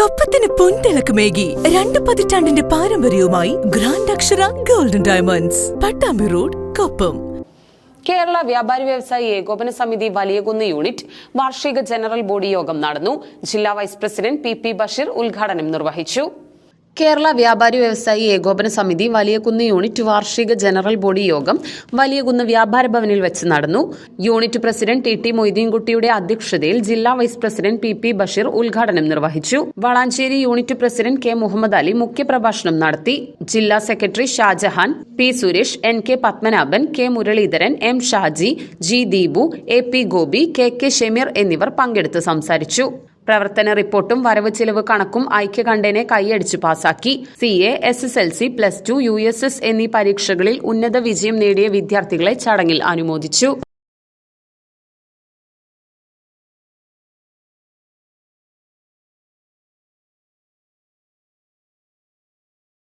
കൊപ്പത്തിന് പൊൻതിളക്കമേകി രണ്ട് പതിറ്റാണ്ടിന്റെ പാരമ്പര്യവുമായി grand Akshara golden diamonds Pattambi road Koppam. Kerala Vyapari Vyavasayi Ekopana Samiti Valiyakunnu unit വാർഷിക general body യോഗം നടന്നു. ജില്ലാ vice president P P Basheer ഉദ്ഘാടനം നിർവഹിച്ചു. കേരള വ്യാപാരി വ്യവസായി ഏകോപന സമിതി വലിയകുന്ന് യൂണിറ്റ് വാർഷിക ജനറൽ ബോഡി യോഗം വലിയകുന്ന് വ്യാപാര ഭവനിൽ വെച്ച് നടന്നു. യൂണിറ്റ് പ്രസിഡന്റ് ടി ടി മൊയ്തീൻകുട്ടിയുടെ അധ്യക്ഷതയിൽ ജില്ലാ vice president P P Basheer ഉദ്ഘാടനം നിർവഹിച്ചു. Valanchery unit president K Muhammad Ali മുഖ്യപ്രഭാഷണം നടത്തി. ജില്ലാ secretary Shajahan P Suresh N K Padmanabhan K Muraleedharan M Shaji G Deepu A P Gopi K K Shemeer എന്നിവർ പങ്കെടുത്ത് സംസാരിച്ചു. പ്രവർത്തന റിപ്പോർട്ടും വരവ് ചെലവ് കണക്കും ഐക്യകണ്ഠേനെ കൈയടിച്ച് പാസാക്കി. C A S S L C plus two U S S എന്നീ പരീക്ഷകളിൽ ഉന്നത വിജയം നേടിയ വിദ്യാർത്ഥികളെ ചടങ്ങിൽ അനുമോദിച്ചു.